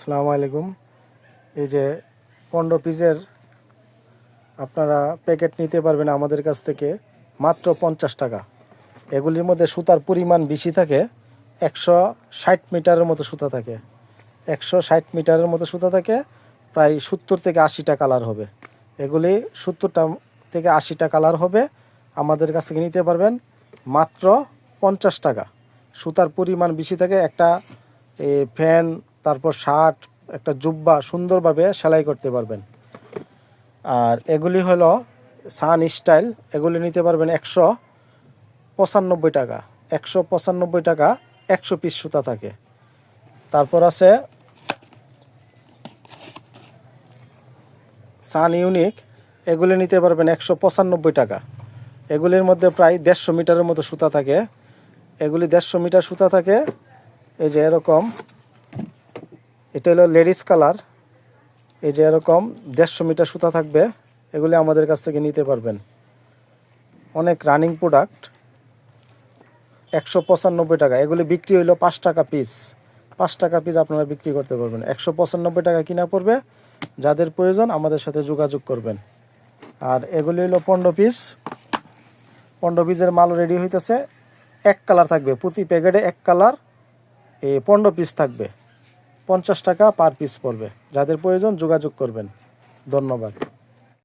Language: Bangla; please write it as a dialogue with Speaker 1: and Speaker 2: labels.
Speaker 1: সালামু আলাইকুম। এই যে পনেরো পিসের আপনারা প্যাকেট নিতে পারবেন আমাদের কাছ থেকে মাত্র পঞ্চাশ টাকা। এগুলির মধ্যে সুতার পরিমাণ বেশি থাকে, একশো ষাট মিটারের মতো সুতা থাকে। একশো ষাট মিটারের মতো সুতা থাকে, প্রায় সত্তর থেকে আশিটা কালার হবে। এগুলি সত্তরটা থেকে আশিটা কালার হবে। আমাদের কাছ থেকে নিতে পারবেন মাত্র পঞ্চাশ টাকা। সুতার পরিমাণ বেশি থাকে, একটা ফ্যান তারপর শার্ট, একটা জুব্বা সুন্দরভাবে সেলাই করতে পারবেন। আর এগুলি হলো সান স্টাইল এগুলি নিতে পারবেন একশো পঁচানব্বই টাকা। একশো পঁচানব্বই টাকা, একশো পিস সুতা থাকে। তারপর আছে সান ইউনিক এগুলি নিতে পারবেন একশো পঁচানব্বই টাকা। এগুলির মধ্যে প্রায় দেড়শো মিটারের মতো সুতা থাকে। এগুলি দেড়শো মিটার সুতা থাকে। এই যে এরকম এটা হলো লেডিস কালার। এই যে এরকম দেড়শো মিটার সুতা থাকবে, এগুলি আমাদের কাছ থেকে নিতে পারবেন। অনেক রানিং প্রোডাক্ট। একশো পঁচানব্বই টাকা। এগুলি বিক্রি হইল পাঁচ টাকা পিস। পাঁচ টাকা পিস আপনারা বিক্রি করতে পারবেন। একশো পঁচানব্বই টাকা কিনা পড়বে। যাদের প্রয়োজন আমাদের সাথে যোগাযোগ করবেন। আর এগুলি হলো পনেরো পিস। পনেরো পিসের মাল রেডি হইতেছে। এক কালার থাকবে। প্রতি প্যাকেটে এক কালার। এই পনেরো পিস থাকবে। পঞ্চাশ টাকা পার পিস পড়বে। যাদের প্রয়োজন যোগাযোগ করবেন। ধন্যবাদ।